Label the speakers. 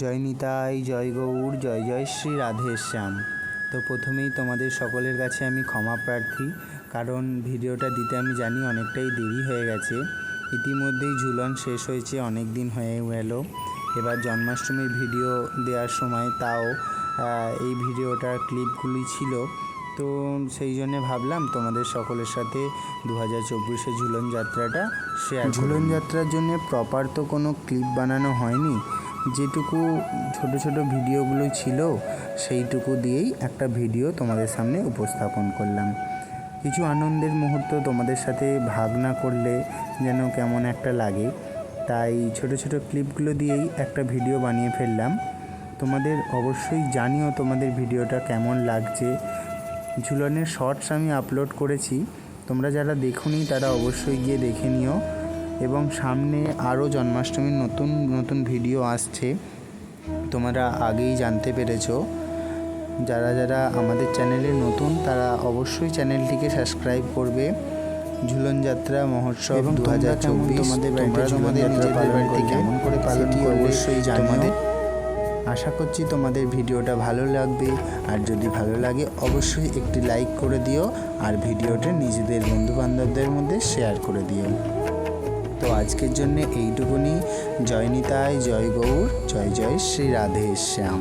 Speaker 1: জয় নিতাই জয় গৌর জয় জয় শ্রী রাধেশ্যাম তো প্রথমেই তোমাদের সকলের কাছে আমি ক্ষমা প্রার্থী কারণ ভিডিওটা দিতে আমি জানি অনেকটাই দেরি হয়ে গেছে। ইতিমধ্যেই ঝুলন শেষ হয়েছে অনেক দিন হয়ে গেল। এবার জন্মাষ্টমীর ভিডিও দেওয়ার সময় তাও এই ভিডিওটার ক্লিপগুলি ছিল। তো সেই জন্য ভাবলাম তোমাদের সকলের সাথে দু হাজার চব্বিশে ঝুলন যাত্রাটা শেয়ার ঝুলন যাত্রার জন্য প্রপার তো কোনো ক্লিপ বানানো হয়নি। যেটুকু ছোট ছোট ভিডিওগুলো ছিল, সেইটুকু দিয়েই একটা ভিডিও তোমাদের সামনে উপস্থাপন করলাম। কিছু আনন্দের মুহূর্ত তোমাদের সাথে ভাগ না করলে যেন কেমন একটা লাগে, তাই ছোট ছোট ক্লিপগুলো দিয়েই একটা ভিডিও বানিয়ে ফেললাম। তোমাদের অবশ্যই জানিও তোমাদের ভিডিওটা কেমন লাগছে। ঝুলনের শর্টস আমি আপলোড করেছি, তোমরা যারা দেখোনি তারা অবশ্যই গিয়ে দেখে নিও। এবং সামনে আরও জন্মাষ্টমীর নতুন নতুন ভিডিও আসছে। তোমরা আগেই জানতে পেরেছ। যারা যারা আমাদের চ্যানেলে নতুন তারা অবশ্যই চ্যানেলটিকে সাবস্ক্রাইব করবে। ঝুলন যাত্রা মহোৎসব
Speaker 2: এবং
Speaker 1: দু হাজার চব্বিশ তোমরা
Speaker 2: ঝুলন
Speaker 1: তোমাদের নিজেদের বাড়িতে কেমন করে পালন
Speaker 2: অবশ্যই।
Speaker 1: তোমাদের আশা করছি তোমাদের ভিডিওটা ভালো লাগবে। আর যদি ভালো লাগে অবশ্যই একটি লাইক করে দিও। আর ভিডিওটা নিজেদের বন্ধু বান্ধবদের মধ্যে শেয়ার করে দিও। তো আজকের জন্য এইটুকুনি। জয় নিতাই জয় গৌর জয় জয় শ্রী রাধে শ্যাম।